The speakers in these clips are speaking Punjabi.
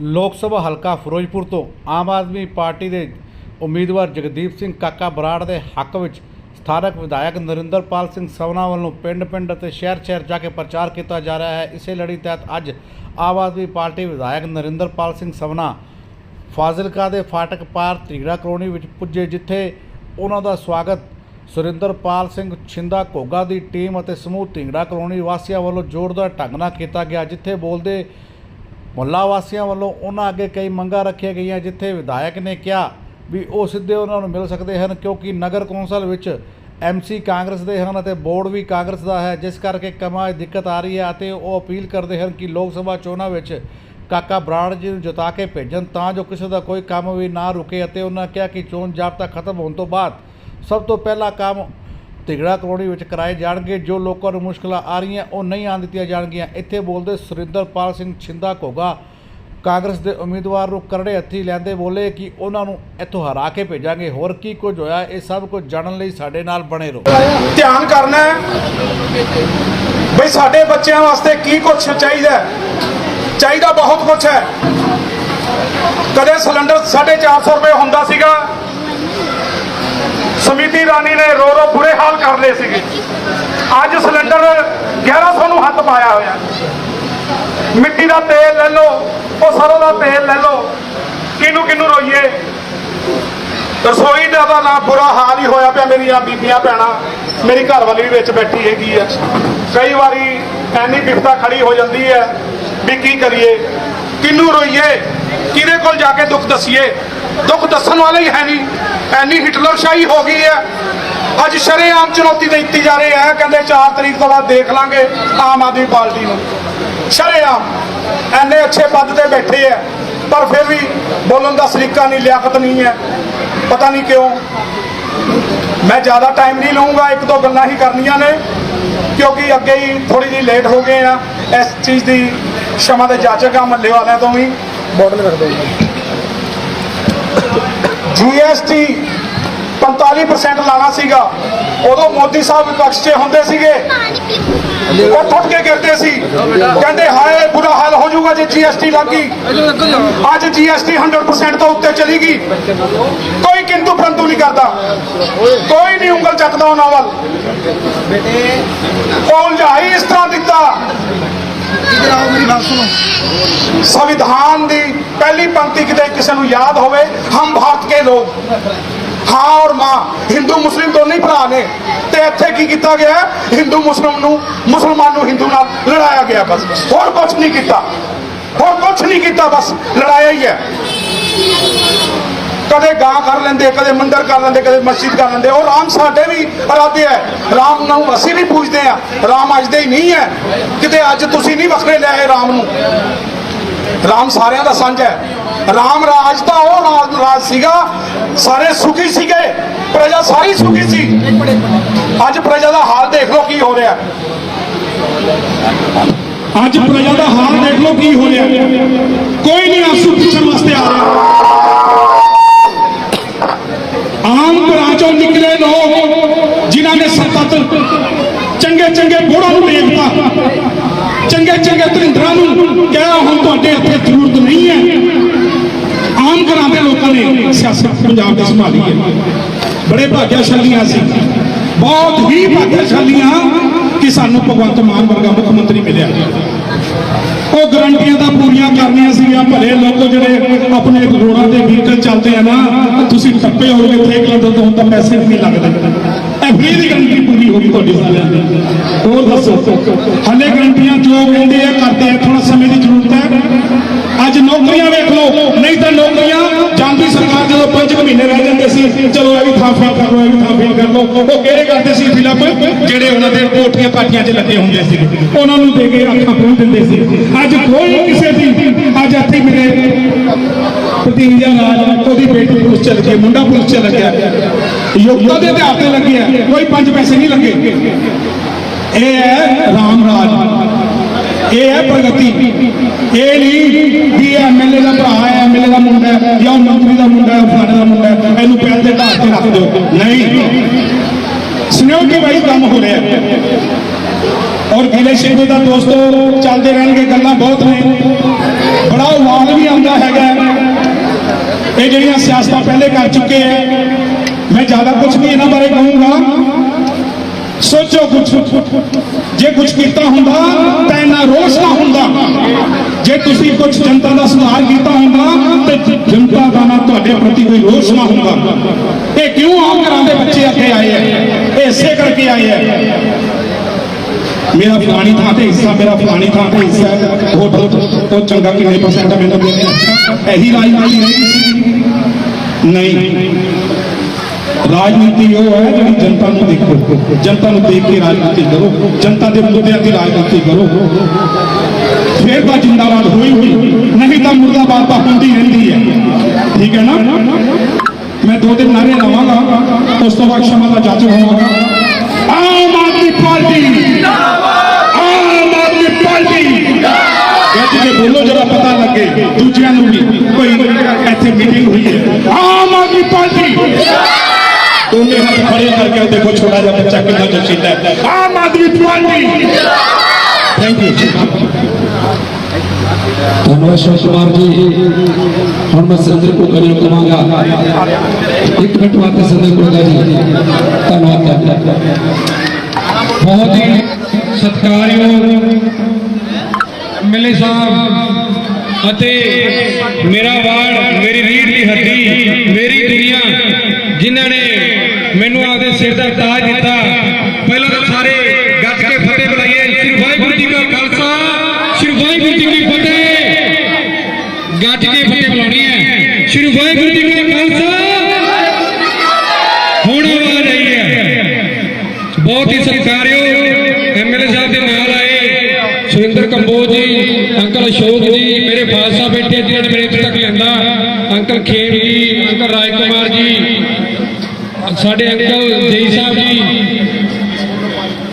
ਲੋਕ ਸਭਾ ਹਲਕਾ ਫਿਰੋਜ਼ਪੁਰ ਤੋਂ ਆਮ ਆਦਮੀ ਪਾਰਟੀ ਦੇ ਉਮੀਦਵਾਰ ਜਗਦੀਪ ਸਿੰਘ ਕਾਕਾ ਬਰਾੜ ਦੇ ਹੱਕ ਵਿੱਚ ਸਥਾਨਕ ਵਿਧਾਇਕ ਨਰਿੰਦਰਪਾਲ ਸਿੰਘ ਸਵਨਾ ਵੱਲੋਂ ਪਿੰਡ-ਪਿੰਡ ਅਤੇ ਸ਼ਹਿਰ-ਸ਼ਹਿਰ ਜਾ ਕੇ ਪ੍ਰਚਾਰ ਕੀਤਾ ਜਾ ਰਿਹਾ ਹੈ। ਇਸੇ ਲੜੀ ਤਹਿਤ ਅੱਜ ਆਮ ਆਦਮੀ ਪਾਰਟੀ ਵਿਧਾਇਕ ਨਰਿੰਦਰਪਾਲ ਸਿੰਘ ਸਵਨਾ ਫਾਜ਼ਿਲਕਾ ਦੇ ਫਾਟਕ ਪਾਰ ਤ੍ਰਿਗੜਾ ਕਲੋਨੀ ਵਿੱਚ ਪੁੱਜੇ, ਜਿੱਥੇ ਉਹਨਾਂ ਦਾ ਸਵਾਗਤ ਸੁਰਿੰਦਰਪਾਲ ਸਿੰਘ ਛਿੰਦਾ ਘੋਗਾ ਦੀ ਟੀਮ ਅਤੇ ਸਮੂਹ ਢਿੰਗੜਾ ਕਲੋਨੀ ਵਾਸੀਆਂ ਵੱਲੋਂ ਜ਼ੋਰਦਾਰ ਢੰਗ ਨਾਲ ਕੀਤਾ ਗਿਆ, ਜਿੱਥੇ ਬੋਲਦੇ ਮੁਹੱਲਾ ਵਾਸੀਆਂ ਵੱਲੋਂ ਉਹਨਾਂ ਅੱਗੇ ਕਈ ਮੰਗਾਂ ਰੱਖੀਆਂ ਗਈਆਂ ਜਿੱਥੇ ਵਿਧਾਇਕ ਨੇ ਕਿਹਾ ਵੀ ਉਹ ਸਿੱਧੇ ਉਹਨਾਂ ਨੂੰ ਮਿਲ ਸਕਦੇ ਹਨ ਕਿਉਂਕਿ ਨਗਰ ਕੌਂਸਲ ਵਿੱਚ ਐਮਸੀ ਕਾਂਗਰਸ ਦੇ ਹਨ ਅਤੇ ਬੋਰਡ ਵੀ ਕਾਂਗਰਸ ਦਾ ਹੈ, ਜਿਸ ਕਰਕੇ ਕੰਮਾਂ 'ਚ ਦਿੱਕਤ ਆ ਰਹੀ ਹੈ ਅਤੇ ਉਹ ਅਪੀਲ ਕਰਦੇ ਹਨ ਕਿ ਲੋਕ ਸਭਾ ਚੋਣਾਂ ਵਿੱਚ ਕਾਕਾ ਬਰਾੜ ਜੀ ਨੂੰ ਜਿਤਾ ਕੇ ਭੇਜਣ ਤਾਂ ਜੋ ਕਿਸੇ ਦਾ ਕੋਈ ਕੰਮ ਵੀ ਨਾ ਰੁਕੇ ਅਤੇ ਉਹਨਾਂ ਕਿਹਾ ਕਿ ਚੋਣ ਜਾਬਤਾ ਖਤਮ ਹੋਣ ਤੋਂ ਬਾਅਦ ਸਭ ਤੋਂ ਪਹਿਲਾ ਕੰਮ ਤਿਗੜਾ ਕਲੋਨੀ ਵਿੱਚ ਕਰਾਏ ਜਾਣਗੇ। ਜੋ ਲੋਕਾਂ ਨੂੰ ਮੁਸ਼ਕਲਾਂ ਆ ਰਹੀਆਂ, ਉਹ ਨਹੀਂ ਆਉਣ ਦਿੱਤੀਆਂ ਜਾਣਗੀਆਂ। ਇੱਥੇ ਬੋਲਦੇ ਸੁਰਿੰਦਰਪਾਲ ਸਿੰਘ ਛਿੰਦਾ ਘੋਗਾ। ਕਾਂਗਰਸ ਦੇ ਉਮੀਦਵਾਰ ਨੂੰ ਕਰੜੇ ਹੱਥੀ ਲੈਂਦੇ ਬੋਲੇ ਕਿ ਉਹਨਾਂ ਨੂੰ ਇੱਥੋਂ ਹਰਾ ਕੇ ਭੇਜਾਂਗੇ। ਹੋਰ ਕੀ ਕੁਝ ਹੋਇਆ, ਇਹ ਸਭ ਕੁਝ ਜਾਣਨ ਲਈ ਸਾਡੇ ਨਾਲ ਬਣੇ ਰਹੋ। ਧਿਆਨ ਕਰਨਾ ਹੈ ਬਈ ਸਾਡੇ ਬੱਚਿਆਂ ਵਾਸਤੇ ਕੀ ਕੁਝ ਚਾਹੀਦਾ ਚਾਹੀਦਾ ਬਹੁਤ ਕੁਝ ਹੈ। ਕਦੇ ਸਿਲੰਡਰ 450 ਰੁਪਏ ਹੁੰਦਾ ਸੀਗਾ ਸਮਿਤੀ ਰਾਣੀ ਨੇ ਰੋ ਰੋ ਬੁਰੇ ਹਾਲ ਕਰ ਲਏ ਸੀਗੇ। ਅੱਜ ਸਿਲੰਡਰ 1100 ਨੂੰ ਹੱਥ ਪਾਇਆ ਹੋਇਆ। ਮਿੱਟੀ ਦਾ ਤੇਲ ਲੈ ਲਓ, ਉਹ ਸਰੋਂ ਦਾ ਤੇਲ ਲੈ ਲਓ। ਕਿਹਨੂੰ ਕਿਹਨੂੰ ਰੋਈਏ? ਰਸੋਈ ਦਾ ਤਾਂ ਨਾ ਬੁਰਾ ਹਾਲ ਹੀ ਹੋਇਆ ਪਿਆ ਮੇਰੀਆਂ ਬੀਬੀਆਂ ਭੈਣਾਂ। ਮੇਰੀ ਘਰ ਵਾਲੀ ਵੀ ਵਿੱਚ ਬੈਠੀ ਹੈਗੀ ਆ। ਕਈ ਵਾਰੀ ਐਨੀ ਬਿਪਤਾ ਖੜੀ ਹੋ ਜਾਂਦੀ ਹੈ ਵੀ ਕੀ ਕਰੀਏ? ਕਿਹਨੂੰ ਰੋਈਏ? ਕਿਹਦੇ ਕੋਲ ਜਾ ਕੇ ਦੁੱਖ ਦਸੀਏ? ਦੁੱਖ ਦੱਸਣ ਵਾਲਾ ਹੀ ਹੈ ਨਹੀਂ। ਐਨੀ ਹਿਟਲਰਸ਼ਾਹੀ ਹੋ ਗਈ ਹੈ। ਅੱਜ ਸ਼ਰੇਆਮ ਚੁਣੌਤੀ ਦੇ ਦਿੱਤੀ ਜਾ ਰਹੀ ਹੈ। ਕਹਿੰਦੇ 4 ਤਰੀਕ ਤੋਂ ਬਾਅਦ ਦੇਖ ਲਾਂਗੇ ਆਮ ਆਦਮੀ ਪਾਰਟੀ ਨੂੰ। ਸ਼ਰੇਆਮ ਐਨੇ ਅੱਛੇ ਪਦ ਤੇ ਬੈਠੇ ਆ ਪਰ ਫਿਰ ਵੀ ਬੋਲਣ ਦਾ ਸਲੀਕਾ ਨਹੀਂ, ਲਿਆਕਤ ਨਹੀਂ ਹੈ। ਪਤਾ ਨਹੀਂ ਕਿਉਂ। ਮੈਂ ਜ਼ਿਆਦਾ ਟਾਈਮ ਨਹੀਂ ਲਵਾਂਗਾ ਇੱਕ ਦੋ ਗੱਲਾਂ ਹੀ ਕਰਨੀਆਂ ਨੇ, ਕਿਉਂਕਿ ਅੱਗੇ ਹੀ ਥੋੜੀ ਜਿਹੀ ਲੇਟ ਹੋ ਗਏ ਆ। ਇਸ ਚੀਜ਼ ਦੀ ਸ਼ਮਾ ਦੇ ਜਾਚਕ ਆ ਮੱਲੇ ਵਾਲਿਆਂ ਤੋਂ ਵੀ। ਬੋਟਲ ਰੱਖ ਦਿਓ ਜੀਐਸਟੀ 45% ਲਾਣਾ ਸੀਗਾ। ਉਦੋਂ ਮੋਦੀ ਸਾਹਿਬ ਵਿਪਕਸ਼ 'ਚ ਹੁੰਦੇ ਸੀਗੇ ਉਹ ਟੁੱਟ ਕੇ ਗਿਰਦੇ ਸੀ। ਕਹਿੰਦੇ ਹਾਏ ਬੁਰਾ ਹਾਲ ਹੋ ਜਾਊਗਾ ਜੇ ਜੀਐਸਟੀ ਲੱਗੀ ਅੱਜ ਜੀਐਸਟੀ 100% ਤੋਂ ਉੱਤੇ ਚਲੀ ਗਈ। ਕੋਈ ਕਿੰਤੂ ਪਰੰਤੂ ਨਹੀਂ ਕਰਦਾ। ਕੋਈ ਨਹੀਂ ਉਂਗਲ ਚੱਕਦਾ ਉਹਨਾਂ ਵੱਲ। ਉਹ ਉਲਝਾਈ ਇਸ ਤਰ੍ਹਾਂ ਦਿੱਤਾ। ਇਧਰ ਮੇਰੀ ਬਾਤ ਸੁਣੋ। ਸੰਵਿਧਾਨ ਦੀ ਪਹਿਲੀ ਪੰਕਤੀ ਕਿਤੇ ਕਿਸੇ ਨੂੰ ਯਾਦ ਹੋਵੇ, ਹਮ ਭਾਰਤ ਕੇ ਲੋਕ ਹਾਂ ਔਰ ਮਾਂ, ਹਿੰਦੂ, ਮੁਸਲਿਮ ਦੋਨੇ ਹੀ ਭਰਾ ਨੇ। ਤੇ ਇੱਥੇ ਕੀ ਕੀਤਾ ਗਿਆ ਹਿੰਦੂ ਮੁਸਲਮਾਨ ਨੂੰ ਮੁਸਲਮਾਨ ਨੂੰ ਹਿੰਦੂ ਨਾਲ ਲੜਾਇਆ ਗਿਆ ਬਸ। ਹੋਰ ਕੁਝ ਨਹੀਂ ਕੀਤਾ। ਹੋਰ ਕੁਝ ਨਹੀਂ ਕੀਤਾ ਬਸ, ਲੜਾਇਆ ਹੀ ਹੈ। ਕਦੇ ਗਾਂ ਕਰ ਲੈਂਦੇ, ਕਦੇ ਮੰਦਰ ਕਰ ਲੈਂਦੇ, ਕਦੇ ਮਸਜਿਦ ਕਰ ਲੈਂਦੇ। ਉਹ ਰਾਮ ਸਾਡੇ ਵੀ ਇਰਾਦੇ ਹੈ। ਰਾਮ ਨੂੰ ਅਸੀਂ ਵੀ ਪੂਜਦੇ ਆ ਰਾਮ ਅੱਜ ਦੇ ਹੀ ਨਹੀਂ ਹੈ। ਕਿਤੇ ਅੱਜ ਤੁਸੀਂ ਨਹੀਂ ਵੱਖਰੇ ਲੈ ਆਏ ਰਾਮ ਨੂੰ। ਰਾਮ ਸਾਰਿਆਂ ਦਾ ਸਾਂਝਾ ਹੈ। ਰਾਮ ਰਾਜ ਤਾਂ ਉਹ ਰਾਜ ਰਾਜ ਸੀਗਾ। ਸਾਰੇ ਸੁਖੀ ਸੀਗੇ। ਪ੍ਰਜਾ ਸਾਰੀ ਸੁਖੀ ਸੀ। ਅੱਜ ਪ੍ਰਜਾ ਦਾ ਹਾਲ ਦੇਖ ਲਓ ਕੀ ਹੋ ਰਿਹਾ। ਅੱਜ ਪ੍ਰਜਾ ਦਾ ਹਾਲ ਦੇਖ ਲਓ ਕੀ ਹੋ ਰਿਹਾ। ਕੋਈ ਨਹੀਂ ਆਸੂ ਪੁੱਛਣ ਵਾਸਤੇ ਆ ਰਿਹਾ। ਆਮ ਨਿਕਲੇ ਲੋਕ, ਜਿਨ੍ਹਾਂ ਨੇ ਸਤਤ ਚੰਗੇ ਚੰਗੇ ਬੋੜਾਂ ਨੂੰ ਦੇਖਤਾ ਚੰਗੇ ਚੰਗੇ ਧਰਿੰਦਰਾਂ ਨੂੰ ਕਿਹਾ, ਹੁਣ ਤੁਹਾਡੇ ਇੱਥੇ ਜ਼ਰੂਰਤ ਨਹੀਂ ਹੈ। ਆਮ ਘਰਾਂ ਦੇ ਲੋਕਾਂ ਨੇ ਸਿਆਸਤ ਪੰਜਾਬ ਦੀ ਸੰਭਾਲੀ ਹੈ। ਬੜੇ ਭਾਗਿਆਸ਼ਾਲੀਆਂ ਸੀ। ਬਹੁਤ ਹੀ ਭਾਗਿਆਸ਼ਾਲੀਆਂ ਕਿ ਸਾਨੂੰ ਭਗਵੰਤ ਮਾਨ ਵਰਗਾ ਮੁੱਖ ਮੰਤਰੀ ਮਿਲਿਆ। ਉਹ ਗਰੰਟੀਆਂ ਤਾਂ ਪੂਰੀਆਂ ਕਰਨੀਆਂ ਸੀਗੀਆਂ, ਭਲੇ ਲੋਕ ਜਿਹੜੇ ਆਪਣੇ ਰੋਡਾਂ ਤੇ ਵਹੀਕਲ ਚੱਲਦੇ ਆ ਨਾ, ਤੁਸੀਂ ਟੱਪੇ ਹੋ ਗਏ ਠੇਕ ਲੈਂਦੇ ਤੋਂ ਤਾਂ ਪੈਸੇ ਵੀ ਨਹੀਂ ਲੱਗਦੇ। ਇਹ ਫ੍ਰੀ ਦੀ ਗਰੰਟੀ ਪੂਰੀ ਹੋ ਗਈ ਤੁਹਾਡੀ ਸਾਰਿਆਂ ਦੀ। ਹੋਰ ਦੱਸੋ, ਹਲੇ ਗਰੰਟੀਆਂ ਜੋ ਕਹਿੰਦੇ ਆ, ਕਰਦੇ ਆ ਥੋੜਾ ਸਮੇਂ ਦੀ ਜ਼ਰੂਰਤ ਹੈ। ਅੱਜ ਨੌਕਰੀਆਂ ਵੇਖ ਲਓ, ਨਹੀਂ ਤਾਂ ਨੌਕਰੀਆਂ ਜਾਂਦੀ ਸਰਕਾਰ ਜਦੋਂ 5 ਮਹੀਨੇ ਰਹਿ ਸੀ। ਚਲੋ ਇਹ ਵੀ ਥਾਫਾ ਕਰ ਲਓ, ਇਹ ਵੀ ਥਾਂ ਕਰ ਲਓ। ਉਹ ਕਿਹੜੇ ਕਰਦੇ ਸੀ ਫਿਲਪ ਜਿਹੜੇ ਉਹਨਾਂ ਦੇ ਕੋਠੀਆਂ ਪਾਟੀਆਂ 'ਚ ਲੱਗੇ ਹੁੰਦੇ ਸੀ। ਉਹਨਾਂ ਨੂੰ ਦੇ ਕੇ ਅੱਖਾਂ ਖੋਲ ਦਿੰਦੇ ਸੀ। ਅੱਜ ਕੋਈ ਕਿਸੇ ਦੀ ਅੱਜ ਇੱਥੇ ਮੇਰੇ ਭਤੀਜਾ ਨਾਲ ਉਹਦੀ ਬੇਟੀ ਪੁਲਿਸ ਚ ਲੱਗੀ, ਮੁੰਡਾ ਪੁਲਿਸ ਚ ਲੱਗਿਆ। ਯੋਗਤਾ ਦੇ ਆਧਾਰ ਤੇ ਲੱਗਿਆ। ਕੋਈ ਪੰਜ ਪੈਸੇ ਨਹੀਂ ਲੱਗੇ। ਇਹ ਹੈ ਰਾਮ ਰਾਜ। ਇਹ ਹੈ ਪ੍ਰਗਤੀ। ਇਹ ਨਹੀਂ ਵੀ ਇਹ ਐਮਐਲਏ ਦਾ ਭਰਾ ਹੈ ਐਮਐਲਏ ਦਾ ਮੁੰਡਾ ਹੈ, ਜਾਂ ਉਹ ਮੰਤਰੀ ਦਾ ਮੁੰਡਾ ਹੈ ਫਲਾਣੇ ਦਾ ਸਰਕਾਰੀ ਨੂੰ ਪਹਿਲ ਦੇ ਆਧਾਰ ਰੱਖ ਦਿਓ। ਨਹੀਂ। ਸੁਣਿਓ ਕਿ ਭਾਈ ਕੰਮ ਹੋ ਰਿਹਾ ਔਰ ਗਿਲੇ ਸ਼ਿਕਵੇ ਦਾ ਦੋਸਤੋ ਚੱਲਦੇ ਰਹਿਣਗੇ ਗੱਲਾਂ ਬਹੁਤ ਨੇ। ਬੜਾ ਉਵਾਲ ਵੀ ਆਉਂਦਾ ਹੈਗਾ ਇਹ ਜਿਹੜੀਆਂ ਸਿਆਸਤਾਂ ਪਹਿਲੇ ਕਰ ਚੁੱਕੇ ਐ ਮੈਂ ਜ਼ਿਆਦਾ ਕੁਝ ਨਹੀਂ ਇਹਨਾਂ ਬਾਰੇ ਕਹੂੰਗਾ। ਸੋਚੋ ਕੁਝ ਜੇ ਕੁਝ ਕੀਤਾ ਹੁੰਦਾ, ਤਾਂ ਇੰਨਾ ਰੋਸ ਨਾ ਹੁੰਦਾ। ਜੇ ਤੁਸੀਂ ਕੁਝ ਜਨਤਾ ਦਾ ਸੁਧਾਰ ਕੀਤਾ ਹੁੰਦਾ, ਤੇ ਜਨਤਾ ਦਾ ਨਾ ਤੁਹਾਡੇ ਪ੍ਰਤੀ ਕੋਈ ਰੋਸ ਨਾ ਹੁੰਦਾ। ਇਹ ਕਿਉਂ ਆਮ ਘਰਾਂ ਦੇ ਬੱਚੇ ਅੱਗੇ ਆਏ ਐ ਇਹ ਇਸੇ ਕਰਕੇ ਆਏ ਐ ਮੇਰਾ ਫਲਾਣੀ ਥਾਂ ਤੇ ਹਿੱਸਾ, ਮੇਰਾ ਫਲਾਣੀ ਥਾਂ ਤੇ ਹਿੱਸਾ ਉਹ ਉਹ ਚੰਗਾ ਕਿੰਨੇ ਪਰਸੈਂਟ ਮੈਨੂੰ ਕਹਿੰਦੇ ਇਹੀ ਰਾਜਨੀਤੀ ਨਹੀਂ ਨਹੀਂ। ਰਾਜਨੀਤੀ ਉਹ ਹੈ ਜਿਹੜੀ ਜਨਤਾ ਨੂੰ ਦੇਖੋ। ਜਨਤਾ ਨੂੰ ਦੇਖ ਕੇ ਰਾਜਨੀਤੀ ਕਰੋ। ਜਨਤਾ ਦੇ ਮੁੱਦਿਆਂ ਦੀ ਰਾਜਨੀਤੀ ਕਰੋ। ਫਿਰ ਤਾਂ ਜਿੰਦਾਬਾਦ ਹੋਈ ਹੋਈ। ਨਹੀਂ ਤਾਂ ਮੁਰਦਾਬਾਦ ਤਾਂ ਹੁੰਦੀ ਰਹਿੰਦੀ ਹੈ। ਠੀਕ ਹੈ ਨਾ? ਮੈਂ ਦੋ ਦਿਨ ਨਾਰੇ ਲਾਵਾਂਗਾ। ਉਸ ਤੋਂ ਬਾਅਦ ਸ਼ਮਾ ਦਾ ਜੱਜ ਹੋਵਾਂਗਾ ਆਮ ਆਦਮੀ ਪਾਰਟੀ ਆਮ ਆਦਮੀ ਪਾਰਟੀ ਗੱਜ ਕੇ ਬੋਲੋ ਜਰਾ ਪਤਾ ਲੱਗੇ ਦੂਜਿਆਂ ਨੂੰ ਵੀ ਕੋਈ ਇੱਥੇ ਮੀਟਿੰਗ ਹੋਈ ਹੈ ਆਮ ਆਦਮੀ ਪਾਰਟੀ ਦੋਨੇ ਹੱਥ ਖੜੇ ਕਰਕੇ ਉਹ ਦੇਖੋ ਛੋਟਾ ਜਿਹਾ ਬੱਚਾ ਕਿੰਨਾ ਜਸ਼ੀਲਾ ਹੈ। ਆਮ ਆਦਮੀ ਪਾਰਟੀ ਧੰਨਵਾਦ ਸ਼ਿਵ ਕੁਮਾਰ ਜੀ। ਹੁਣ ਮੈਂ ਸਿੰਦਰ ਕੋ ਕਰੀ ਕਰਾਂਗਾ ਇੱਕ ਮਿੰਟ ਵਾਸਤੇ ਸਿੰਦਰ ਕੋ ਜੀ। ਧੰਨਵਾਦ। ਬਹੁਤ ਹੀ ਸਤਿਕਾਰਯੋਗ ਮਿਲੇ ਸਾਹਿਬ ਅਤੇ ਮੇਰਾ ਵਾਰਡ, ਮੇਰੀ ਰੀੜ ਦੀ ਹੱਡੀ, ਮੇਰੀ ਦੁਨੀਆ ਜਿਨ੍ਹਾਂ ਨੇ ਮੈਨੂੰ ਆਪਦੇ ਸਿਰ ਦਾ ਤਾਜ ਦਿੱਤਾ। ਪਹਿਲਾਂ ਤਾਂ ਸਾਰੇ ਗੱਜ ਕੇ ਫਤਿਹ ਬੁਲਾਈਏ। ਸ੍ਰੀ ਵਾਹਿਗੁਰੂ ਜੀ ਕਾ ਖਾਲਸਾ, ਸ੍ਰੀ ਵਾਹਿਗੁਰੂ ਜੀ ਕੀ ਫਤਿਹ। ਗੱਜ ਕੇ ਫਤਿਹ ਬੁਲਾਉਣੀ ਹੈ। ਸ੍ਰੀ ਵਾਹਿਗੁਰੂ ਜੀ ਕਾ ਖਾਲਸਾ। ਹੁਣ ਆਵਾਜ਼ ਆਈ ਹੈ। ਬਹੁਤ ਹੀ ਸਤਿਕਾਰਯੋਗ ਐਮਐਲਏ ਸਾਹਿਬ ਦੇ ਨਾਲ ਆਏ ਸੁਰਿੰਦਰ ਕੰਬੋਜ ਜੀ, ਅੰਕਲ ਅਸ਼ੋਕ ਜੀ, ਮੇਰੇ ਫਾਦਰ ਸਾਹਿਬ ਬੈਠੇ ਜਿਨ੍ਹਾਂ ਨੇ ਮੇਰੇ ਇੱਥੇ ਤੱਕ ਲਿਆਂਦਾ। ਅੰਕਲ ਖੇਮ ਜੀ, ਅੰਕਲ ਰਾਜ ਸਾਡੇ ਅੰਕਲ ਜਈ ਸਾਹਿਬ ਜੀ,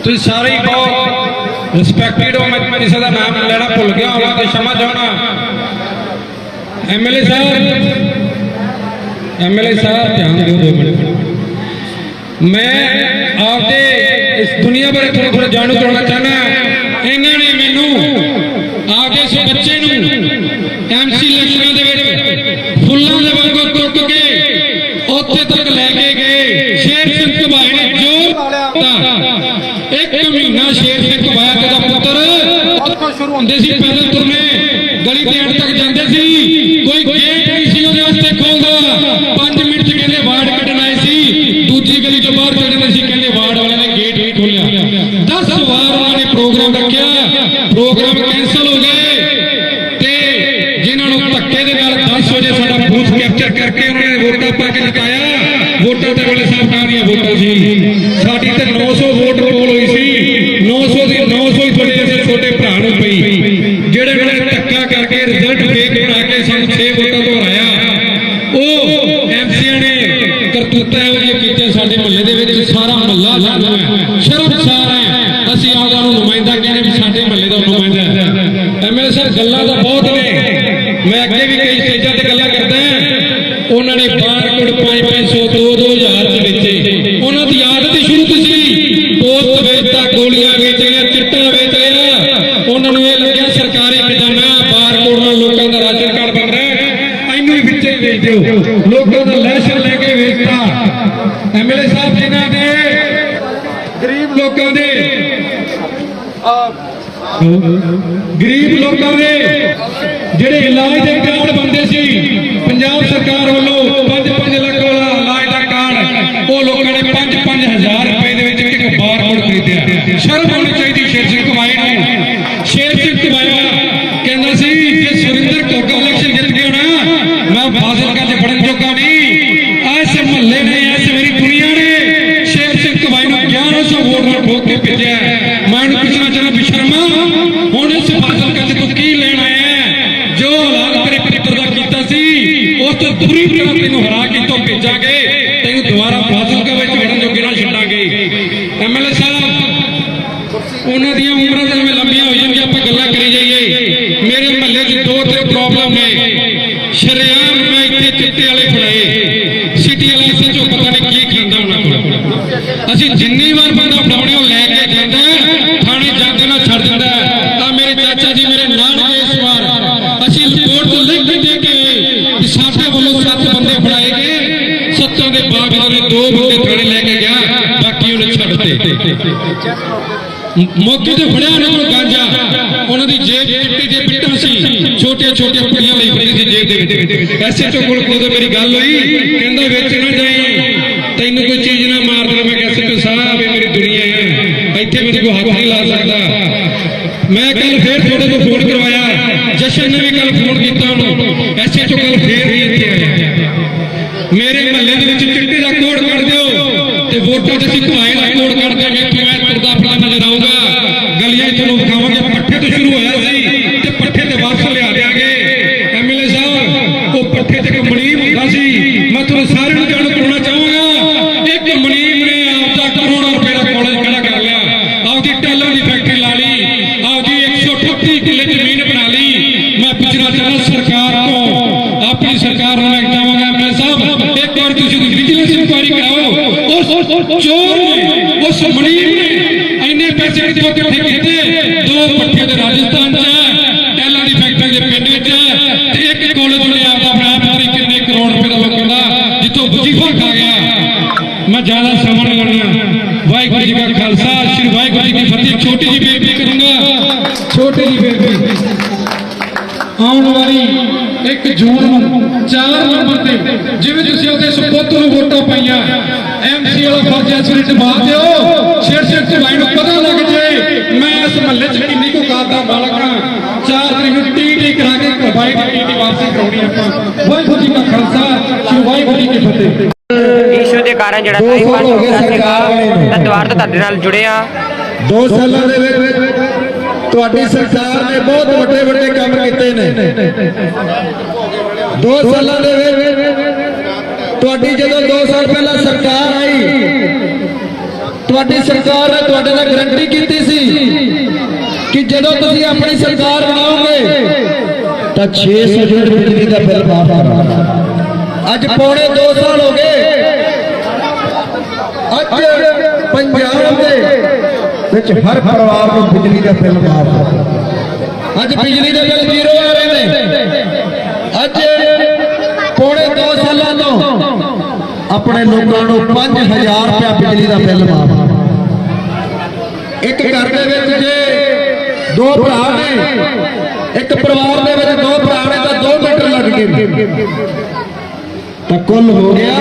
ਤੁਸੀਂ ਸਾਰੇ ਹੀ ਬਹੁਤ ਰਿਸਪੈਕਟਡ ਹੋ, ਮੈਂ ਕਿਸੇ ਦਾ ਨਾਮ ਲੈਣਾ, ਭੁੱਲ ਗਿਆ ਹੋਵਾਂ ਤੇ ਸ਼ਮਾ ਚਾਹਣਾ ਐਮਐਲਏ ਸਾਹਿਬ ਐਮਐਲਏ ਸਾਹਿਬ, ਧਿਆਨ ਦਿਓ ਦੋ ਮਿੰਟ। ਮੈਂ ਆਪਦੇ ਇਸ ਦੁਨੀਆ ਬਾਰੇ ਥੋੜਾ ਥੋੜਾ ਜਾਣੂ ਕਰਾਉਣਾ ਚਾਹੁੰਦਾ। ਇਹਨਾਂ ਨੇ ਮੈਨੂੰ ਆਪਦੇ ਸੋ ਮਹੀਨਾ ਸ਼ੇਰ ਸਿੰਘ ਕਵਾਇਆ ਤੇ ਦਾ ਪੁੱਤਰ ਸ਼ੁਰੂ ਹੁੰਦੇ ਸੀ ਪਹਿਲਾਂ ਤੁਰਨੇ, ਗਲੀ ਦੇ ਅੰਤ ਤੱਕ ਜਾਂਦੇ ਸੀ। ਕੋਈ ਗੇਟ ਨਹੀਂ ਸੀ ਉਹਦੇ ਵਾਸਤੇ ਖੋਲਦਾ। 5 ਮਿੰਟ ਚ ਕਹਿੰਦੇ ਵਾਰਡ ਕੱਢਣ ਆਏ ਸੀ। ਦੂਜੀ ਗਲੀ ਤੋਂ ਬਾਹਰ ਚਲੇ ਸੀ। ਕਹਿੰਦੇ ਵਾਰਡ ਵਾਲਿਆਂ ਨੇ ਗੇਟ ਨਹੀਂ ਖੋਲਿਆ 10 ਵਾਰ ਉਹਨਾਂ ਨੇ ਪ੍ਰੋਗਰਾਮ ਰੱਖਿਆ। ਪ੍ਰੋਗਰਾਮ ਕੈਨਸਲ ਹੋ ਗਏ। ਤੇ ਜਿਨ੍ਹਾਂ ਨੂੰ ਧੱਕੇ ਦੇ ਨਾਲ 10 ਵਜੇ ਸਾਡਾ ਬੂਥ ਕੈਪਚਰ ਕਰਕੇ ਉਹਨਾਂ ਨੇ ਵੋਟਾਂ ਪਾ ਕੇ ਜਿਤਾਇਆ ਵੋਟਾਂ ਤੇ ਵੇਲੇ ਸਾਹਿਬ ਕਹਾਂ ਦੀਆਂ ਵੋਟਾਂ ਸੀ। ਸਾਡੀ ਤੇ 900 ਵੋਟ ਪੋਲ ਹੋਈ ਸੀ 900 ਦੀ 900 ਹੀ ਤੁਹਾਡੇ ਅਸੀਂ ਛੋਟੇ ਭਰਾ ਨੂੰ ਪਈ ਜਿਹੜੇ ਵੇਲੇ ਧੱਕਾ ਕਰਕੇ ਰਿਜ਼ਲਟ ਫੇਕ ਬਣਾ ਕੇ ਸਾਨੂੰ 6 ਵੋਟਾਂ ਤੋਂ ਹਰਾਇਆ ਉਹ ਐਮਸੀਆਂ ਨੇ ਕਰਤੂਤਾਂ ਇਹੋ ਜਿਹੀਆਂ ਕੀਤੀਆਂ ਸਾਡੇ ਮੁਹੱਲੇ ਦੇ ਵਿੱਚ ਸਾਰਾ ਮੁਹੱਲਾ ਸਾਨੂੰ ਹੈ ਸ਼ਰਮਸਾਰ ਹੈ ਅਸੀਂ ਆਪਦਾ ਨੂੰ ਨੁਮਾਇੰਦਾ ਕਹਿੰਦੇ ਵੀ ਸਾਡੇ ਮੁਹੱਲੇ ਦਾ ਨੁਮਾਇੰਦਾ ਹੈ ਐਮਐਲਏ ਸਾਹਿਬ ਗੱਲਾਂ ਤਾਂ ਬਹੁਤ ਨੇ। ਮੈਂ ਅੱਗੇ ਵੀ ਗਰੀਬ ਲੋਕਾਂ ਦੇ ਜਿਹੜੇ ਇਲਾਜ ਦੇ ਕਾਰਡ ਬੰਦੇ ਸੀ, ਪੰਜਾਬ ਸਰਕਾਰ ਵੱਲੋਂ 5-5 ਲੱਖ ਵਾਲਾ ਇਲਾਜ ਦਾ ਕਾਰਡ, ਉਹ ਲੋਕਾਂ ਨੇ 5-5000 ਰੁਪਏ ਦੇ ਵਿੱਚ ਇੱਕ ਬਾਰਕੋਡ ਖਰੀਦਿਆ। ਸ਼ਰਮ ਹੋਣੀ ਚਾਹੀਦੀ ਸ਼ੇਰ ਸਿੰਘ ਪੂਰੀ ਤਰ੍ਹਾਂ ਤੈਨੂੰ ਹਰਾ ਕੇ ਤੋਂ ਭੇਜਾਂਗੇ, ਤੈਨੂੰ ਦੁਬਾਰਾ ਫਾਜ਼ਿਲਕਾ ਵਿੱਚ ਵੜਨ ਜੋਗੇ ਨਾ ਛੱਡਾਂਗੇ। ਐਮਐਲਏ ਸਾਹਿਬ, ਉਹਨਾਂ ਦੀਆਂ ਉਮਰਾਂ ਤਾਂ ਐਵੇਂ ਲੰਬੀਆਂ ਹੋ ਜਾਣਗੀਆਂ ਆਪਾਂ ਗੱਲਾਂ ਕਰੀ ਜਾਈਏ। ਮੇਰੇ ਮਹੱਲੇ 'ਚ ਦੋ ਤਿੰਨ ਪ੍ਰੋਬਲਮ ਨੇ। ਸ਼ਰੇਆਮ ਮੈਂ ਇੱਥੇ ਚਿੱਟੇ ਵਾਲੇ ਫੜਾਏ। ਸਿਟੀ ਵਾਲੇ ਐਸਐਚਓ ਪਤਾ ਨਹੀਂ ਕੀ ਖਾਂਦਾ ਉਹਨਾਂ ਕੋਲ। ਅਸੀਂ ਜਿੰਨੀ ਵਾਰ ਮੌਕੇ ਤੇ ਫੜਿਆ ਉਹਨਾਂ ਨੂੰ ਗਾਂਜਾ। ਉਹਨਾਂ ਦੀ ਜੇਬ ਚਿੱਟੀ ਜੇ ਪਿੱਟਣ ਸੀ। ਛੋਟੀਆਂ ਛੋਟੀਆਂ ਕੁੜੀਆਂ ਲਈ ਫਿਰਦੀ ਸੀ ਜੇਬ ਦੇ ਵਿੱਚ। ਐਸਐਚਓ ਕੋਲ ਕੋਦੋਂ ਮੇਰੀ ਗੱਲ ਹੋਈ। ਕਹਿੰਦਾ, ਵਿੱਚ ਨਾ ਜਾਈ। ਤੈਨੂੰ ਕੋਈ ਚੀਜ਼ ਨਾ ਮਾਰ ਦੇਣਾ। ਮੈਂ ਕਿਹਾ ਐਸਐਚਓ ਸਾਹਿਬ, ਇਹ ਮੇਰੀ ਦੁਨੀਆ ਹੈ। ਇੱਥੇ ਮੇਰੇ ਕੋ ਹੱਥ ਨਹੀਂ ਲਾ ਸਕਦਾ। ਮੈਂ ਕੱਲ ਫੇਰ ਤੁਹਾਡੇ ਤੋਂ ਫੋਨ ਕਰਵਾਇਆ। ਜਸ਼ਨ ਨੇ ਵੀ ਕੱਲ ਫੋਨ ਕੀਤਾ ਉਹਨੂੰ। ਐਸਐਚਓ ਕੱਲ ਫੇਰ ਵੀ ਇੱਥੇ ਆਇਆ। ਮੇਰੇ ਮਹੱਲੇ ਦੇ ਵਿੱਚ ਚਿੱਟੇ ਦਾ ਕੋੜ ਕੱਢ ਦਿਓ ਤੇ ਵੋਟਾਂ ਤੇ ਅਸੀਂ ਘੁਮਾਏ ਦਾ ਕੋਡ ਮੈਂ ਤੁਰਦਾ ਫਿਰਦਾ ਨਜ਼ਰ ਆਊਗਾ? ਗਲੀਆਂ 'ਚ ਤੁਹਾਨੂੰ ਵਿਖਾਵਾਂਗੇ, ਪੱਠੇ ਤੋਂ ਸ਼ੁਰੂ ਹੋਇਆ ਸੀ ਤੇ ਪੱਠੇ ਤੇ ਵਾਪਸ ਲਿਆ ਦਿਆਂਗੇ। ਐਮਐਲਏ ਸਾਹਿਬ, ਉਹ ਪੱਠੇ ਤੇ ਇੱਕ ਮਨੀਮ ਹੁੰਦਾ ਸੀ ਮੈਂ ਤੁਹਾਨੂੰ ਸਾਰਿਆਂ ਨੂੰ ਜਾਣੂ ਕਰਾਉਣਾ ਚਾਹਾਂਗਾ ਇੱਕ ਮਨੀਮ ਨੇ ਆਪਦਾ ਕਰੋੜਾਂ ਰੁਪਏ ਦਾ ਕਾਲਜ ਖੜਾ ਕਰ ਲਿਆ ਆਪਦੀ ਟੈਲਾਂ ਦੀ ਫੈਕਟਰੀ ਲਾ ਲਈ ਆਪਦੀ 138 ਕਿੱਲੇ ਜ਼ਮੀਨ ਬਣਾ ਲਈ ਮੈਂ ਪੁੱਛਣਾ ਚਾਹੁੰਦਾ ਸਰਕਾਰ ਤੋਂ ਆਪਣੀ ਸਰਕਾਰ ਨੂੰ ਮੈਂ ਕਹਾਂਗਾ ਮੈਂ ਸਾਹਿਬ ਇੱਕ ਵਾਰ ਤੁਸੀਂ ਵਿਜੀਲੈਂਸ ਇਨਕੁਆਇਰੀ ਕਰਾਓ ਉਸ ਚੋਰ ਨੇ ਨੇ ਇੰਨੇ ਪੈਸੇ ਕਿੱਥੋਂ ਇਕੱਠੇ ਕੀਤੇ? ਦੋ ਪੱਠੇ ਦੇ ਰਾਜਸਥਾਨ 'ਚ ਟੈਲਾਂ ਦੀ ਫੈਕਟਰੀ ਦੇ ਪਿੰਡ ਵਿੱਚ ਤੇ ਇੱਕ ਕਾਲਜ ਉਹਨੇ ਆਪਦਾ ਬਣਾ ਪਤਾ ਕਿੰਨੇ ਕਰੋੜ ਰੁਪਏ ਦਾ ਲੋਕਾਂ ਦਾ ਜਿੱਥੋਂ ਵਜੀਫਾ ਖਾ ਗਿਆ। ਮੈਂ ਜ਼ਿਆਦਾ ਸਮਾਂ ਨਹੀਂ ਲੈਣਾ ਵਾਹਿਗੁਰੂ ਜੀ ਕਾ ਖਾਲਸਾ, ਸ੍ਰੀ ਵਾਹਿਗੁਰੂ ਜੀ ਕੀ ਫਤਿਹ। ਛੋਟੀ ਜੀ ਬੇਨਤੀ ਕਰੂੰਗਾ। ਛੋਟੀ ਜੀ ਬੇਨਤੀ। ਆਉਣ ਵਾਲੀ 1 ਜੂਨ ਨੂੰ 4 ਨੰਬਰ ਤੇ ਜਿਵੇਂ ਤੁਸੀਂ ਉਹਦੇ ਸੁਪੁੱਤ ਨੂੰ ਵੋਟਾਂ ਪਾਈਆਂ ਐਮਸੀ ਵਾਲਾ ਫਰਜ਼ ਇਸ ਵੇਲੇ ਨਿਭਾ ਦਿਓ। ਛੇੜ ਛੇੜ ਤੋਂ ਨੂੰ ਪਤਾ ਲੱਗ ਜੇ ਮੈਂ ਇਸ ਮਹੱਲੇ 'ਚ ਕਿੰਨੀ ਕੁ ਕਾਰ ਦਾ ਮਾਲਕ ਹਾਂ। 4 ਤਰੀਕ ਨੂੰ ਟੀ ਟੀ ਕਰਾ ਕੇ ਕਰਵਾਈ ਦੀ ਟੀ ਟੀ ਵਾਪਸੀ ਕਰਾਉਣੀ ਆਪਾਂ। ਵਾਹਿਗੁਰੂ ਜੀ ਕਾ ਖਾਲਸਾ ਸ੍ਰੀ ਵਾਹਿਗੁਰੂ ਜੀ ਕੀ ਫਤਿਹ। ਇਸ਼ੂ ਦੇ ਕਾਰਨ ਜਿਹੜਾ ਦੋ ਟਾਈਮ ਸਾਲ ਪਾਸ ਹੋ ਸੀਗਾ। ਤਾਂ ਤੁਹਾਡੇ ਨਾਲ ਜੁੜੇ ਆ। ਦੋ ਸਾਲਾਂ ਦੇ ਵਿੱਚ ਤੁਹਾਡੀ ਸਰਕਾਰ ਨੇ ਬਹੁਤ ਵੱਡੇ ਵੱਡੇ ਕੰਮ ਕੀਤੇ ਨੇ। ਦੋ ਸਾਲਾਂ ਦੇ ਵਿੱਚ ਤੁਹਾਡੀ ਜਦੋਂ 2 ਸਾਲ ਪਹਿਲਾਂ ਸਰਕਾਰ ਆਈ, ਤੁਹਾਡੀ ਸਰਕਾਰ ਨੇ ਤੁਹਾਡੇ ਨਾਲ ਗਰੰਟੀ ਕੀਤੀ ਸੀ ਕਿ ਜਦੋਂ ਤੁਸੀਂ ਆਪਣੀ ਸਰਕਾਰ ਬਣਾਓਗੇ, ਤਾਂ 600 ਯੂਨਿਟ ਬਿਜਲੀ ਦਾ ਬਿੱਲ ਮਾਫ ਕਰਾਂਗੇ ਅੱਜ ਪੌਣੇ 2 ਸਾਲ ਹੋ ਗਏ। ਅੱਜ ਵਿੱਚ ਹਰ ਪਰਿਵਾਰ ਨੂੰ ਬਿਜਲੀ ਦਾ ਬਿੱਲ ਮਾਫ ਅੱਜ ਬਿਜਲੀ ਦੇ ਬਿੱਲ ਜ਼ੀਰੋ ਆ ਰਹੇ ਨੇ ਅੱਜ ਪੌਣੇ 2 ਸਾਲਾਂ ਤੋਂ ਆਪਣੇ ਲੋਕਾਂ ਨੂੰ 5000 ਰੁਪਇਆ ਬਿਜਲੀ ਦਾ ਬਿੱਲ ਮਾਫ ਇੱਕ ਘਰ ਦੇ ਵਿੱਚ ਜੇ ਦੋ ਭਰਾ ਨੇ, ਇੱਕ ਪਰਿਵਾਰ ਦੇ ਵਿੱਚ ਦੋ ਭਰਾ ਨੇ ਤਾਂ 2 ਮੀਟਰ ਲੱਗ ਗਏ ਤਾਂ ਕੁੱਲ ਹੋ ਗਿਆ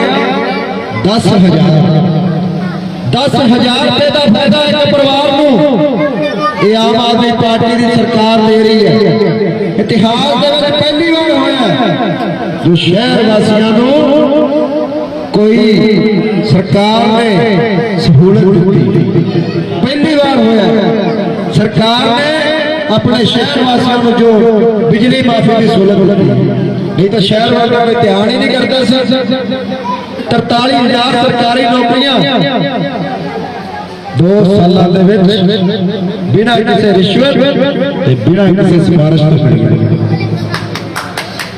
10000 10000 ਰੁਪਏ ਦਾ ਫਾਇਦਾ ਇੱਕ ਪਰਿਵਾਰ ਨੂੰ। ਇਹ ਆਮ ਆਦਮੀ ਪਾਰਟੀ ਦੀ ਸਰਕਾਰ ਦੇ ਰਹੀ ਹੈ। ਇਤਿਹਾਸ ਦੇ ਵਿੱਚ ਪਹਿਲੀ ਵਾਰ ਹੋਇਆ ਜੋ ਸ਼ਹਿਰ ਵਾਸੀਆਂ ਨੂੰ ਕੋਈ ਸਰਕਾਰ ਨੇ ਸਹੂਲਤ ਦਿੱਤੀ। ਪਹਿਲੀ ਵਾਰ ਹੋਇਆ ਸਰਕਾਰ ਨੇ ਆਪਣੇ ਸ਼ਹਿਰ ਵਾਸੀਆਂ ਨੂੰ ਜੋ ਬਿਜਲੀ ਮਾਫੀ ਦੀ ਸਹੂਲਤ ਦਿੱਤੀ। ਨਹੀਂ ਤਾਂ ਸ਼ਹਿਰ ਵਾਲਿਆਂ ਨੇ ਧਿਆਨ ਹੀ ਨਹੀਂ ਕਰਦਾ ਸੀ। 43000 ਸਰਕਾਰੀ ਨੌਕਰੀਆਂ। ਦੋ ਸਾਲਾਂ ਦੇ ਵਿੱਚ ਬਿਨਾਂ ਕਿਸੇ ਰਿਸ਼ਵਤ ਤੇ ਬਿਨਾਂ ਕਿਸੇ ਸਿਫਾਰਿਸ਼ ਤੋਂ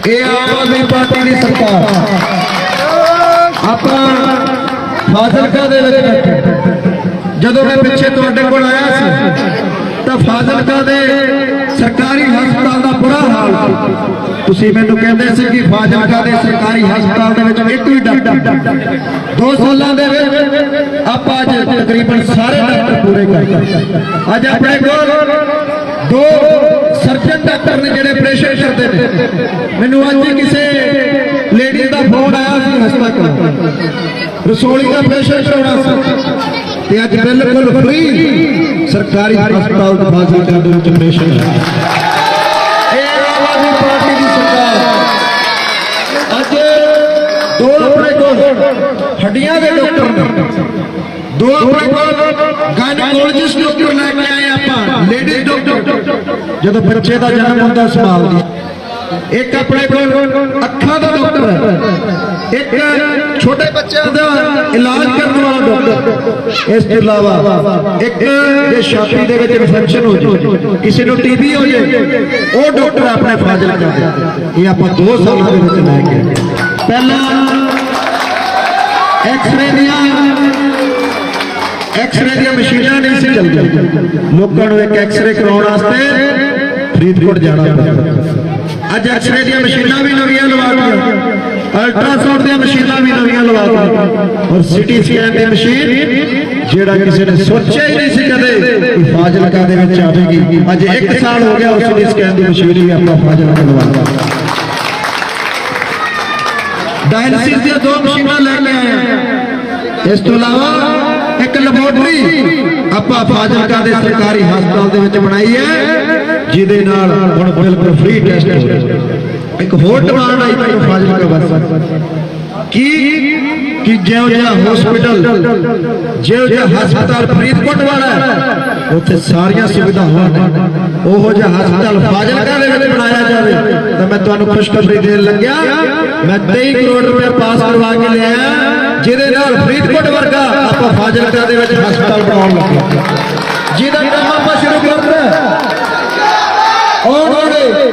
ਇਹ ਆਮ ਆਦਮੀ ਪਾਰਟੀ ਦੀ ਸਰਕਾਰ। ਆਪਾਂ ਫਾਜ਼ਿਲਕਾ ਦੇ ਵਿੱਚ ਬੈਠੇ। ਜਦੋਂ ਮੈਂ ਪਿੱਛੇ ਤੁਹਾਡੇ ਕੋਲ ਆਇਆ ਸੀ, ਤਾਂ ਫਾਜ਼ਿਲਕਾ ਦੇ ਸੀ ਤੁਸੀਂ ਮੈਨੂੰ ਕਹਿੰਦੇ ਸੀ ਕਿ ਫਾਜ਼ਿਲਕਾ ਦੇ ਸਰਕਾਰੀ ਹਸਪਤਾਲ ਦੇ ਵਿੱਚ ਇੱਕ ਵੀ ਡਾਕਟਰ ਦੋ ਸਾਲਾਂ ਦੇ ਵਿੱਚ ਆਪਾਂ ਅੱਜ ਤਕਰੀਬਨ ਸਾਰੇ ਡਾਕਟਰ ਪੂਰੇ ਕਰ ਅੱਜ ਆਪਣੇ ਕੋਲ ਦੋ ਸਰਜਨ ਡਾਕਟਰ ਨੇ ਜਿਹੜੇ ਆਪਰੇਸ਼ਨ ਕਰਦੇ ਨੇ। ਮੈਨੂੰ ਅੱਜ ਹੀ ਕਿਸੇ ਲੇਡੀ ਦਾ ਫੋਨ ਆਇਆ ਸੀ ਹਸਪਤਾਲ ਰਸੋਲੀ ਦਾ ਆਪਰੇਸ਼ਨ ਕਰਾਉਣਾ ਸੀ। ਤੇ ਅੱਜ ਬਿਲਕੁਲ ਫ੍ਰੀ ਸਰਕਾਰੀ ਹਸਪਤਾਲ ਦਾ ਫਾਜ਼ਿਲਕਾ ਦੇ ਵਿੱਚ ਆਪਰੇਸ਼ਨ ਹੈ। ਦੇ ਡਾਕਟਰ ਨੇ ਦੋ ਆਪਣੇ ਕੋਲ ਗਾਇਨੋਕੋਲੋਜਿਸਟ ਡਾਕਟਰ ਲੈ ਕੇ ਆਏ ਆਪਾਂ ਲੇਡੀਜ਼ ਡਾਕਟਰ ਜਦੋਂ ਬੱਚੇ ਦਾ ਜਨਮ ਹੁੰਦਾ ਸੰਭਾਲਦੀ ਇੱਕ ਆਪਣੇ ਕੋਲ ਅੱਖਾਂ ਦਾ ਡਾਕਟਰ ਹੈ ਇੱਕ ਛੋਟੇ ਬੱਚਿਆਂ ਦਾ ਇਲਾਜ ਕਰਨ ਵਾਲਾ ਡਾਕਟਰ ਇਸ ਤੋਂ ਇਲਾਵਾ ਇੱਕ ਜੇ ਛਾਤੀ ਦੇ ਵਿੱਚ ਇਨਫੈਕਸ਼ਨ ਹੋ ਜਾਵੇ ਕਿਸੇ ਨੂੰ ਟੀਬੀ ਹੋ ਜਾਵੇ ਉਹ ਡਾਕਟਰ ਆਪਣੇ ਫਾਜ਼ਿਲਕਾ ਦੇ ਇਹ ਆਪਾਂ 2 ਸਾਲਾਂ ਦੇ ਵਿੱਚ ਲੈ ਕੇ ਆਏ। ਪਹਿਲਾਂ ਐਕਸਰੇ ਦੀਆਂ ਐਕਸ-ਰੇ ਦੀਆਂ ਮਸ਼ੀਨਾਂ ਨਹੀਂ ਸੀ ਚੱਲਦੀਆਂ। ਲੋਕਾਂ ਨੂੰ ਇੱਕ ਐਕਸਰੇ ਕਰਾਉਣ ਵਾਸਤੇ ਫਰੀਦਕੋਟ ਜਾਣਾ ਪੈਂਦਾ ਅੱਜ ਐਕਸਰੇ ਦੀਆਂ ਮਸ਼ੀਨਾਂ ਵੀ ਨਵੀਆਂ ਲਵਾ ਅਲਟਰਾਸਾਊਂਡ ਦੀਆਂ ਮਸ਼ੀਨਾਂ ਵੀ ਨਵੀਆਂ ਲਵਾ ਔਰ ਸਿਟੀ ਸਕੈਨ ਦੀ ਮਸ਼ੀਨ ਜਿਹੜਾ ਕਿਸੇ ਨੇ ਸੋਚਿਆ ਹੀ ਨਹੀਂ ਸੀ ਕਦੇ ਕਿ ਫਾਜ਼ਿਲਕਾ ਦੇ ਵਿੱਚ ਆਵੇਗੀ। ਅੱਜ 1 ਸਾਲ ਹੋ ਗਿਆ ਉਸ ਦੀ ਸਕੈਨ ਦੀ ਮਸ਼ੀਨ ਵੀ ਆਪਾਂ ਫਾਜ਼ਿਲਕਾ ਲਵਾਇਆ ਡਾਇਲਸਿਸ ਦੀਆਂ ਦੋ ਮਸ਼ੀਨਾਂ ਲੈ ਕੇ। ਇਸ ਤੋਂ ਇਲਾਵਾ ਇੱਕ ਲੈਬੋਰਟਰੀ ਆਪਾਂ ਫਾਜ਼ਿਲਕਾ ਦੇ ਸਰਕਾਰੀ ਹਸਪਤਾਲ ਦੇ ਵਿੱਚ ਬਣਾਈ ਹੈ ਜਿਹਦੇ ਨਾਲ ਹੁਣ ਬਿਲਕੁਲ ਫ੍ਰੀ ਟੈਸਟ ਹੋ ਰਹੇ ਇੱਕ ਹੋਰ ਡਿਮਾਂਡ ਆਈ ਫਾਜ਼ਿਲਕਾ ਵਾਸਤੇ ਕੀ ਕਿ ਜਿਉਂ ਜਿਹਾ ਹਸਪੀਟਲ ਜਿਉਂ ਜਿਹਾ ਹਸਪਤਾਲ ਫਰੀਦਕੋਟ ਵਾਲਾ ਹੈ, ਉੱਥੇ ਸਾਰੀਆਂ ਸੁਵਿਧਾਵਾਂ ਨੇ ਉਹੋ ਜਿਹਾ ਹਸਪਤਾਲ ਫਾਜ਼ਿਲਕਾ ਦੇ ਵਿੱਚ ਬਣਾਇਆ ਜਾਵੇ ਤਾਂ ਮੈਂ ਤੁਹਾਨੂੰ ਖੁਸ਼ਖਬਰੀ ਦੇਣ ਲੱਗਿਆ ਮੈਂ 23 ਕਰੋੜ ਰੁਪਏ ਪਾਸ ਕਰਵਾ ਕੇ ਲਿਆਇਆ ਜਿਹਦੇ ਨਾਲ ਫਰੀਦਕੋਟ ਵਰਗਾ ਆਪਾਂ ਫਾਜ਼ਿਲਕਾ ਦੇ ਵਿੱਚ ਹਸਪਤਾਲ ਬਣਾਉਣ ਲੱਗੇ ਜਿਹਦਾ ਕੰਮ ਆਪਾਂ ਸ਼ੁਰੂ ਕਰਨਾ ਆਉਣ ਵਾਲੇ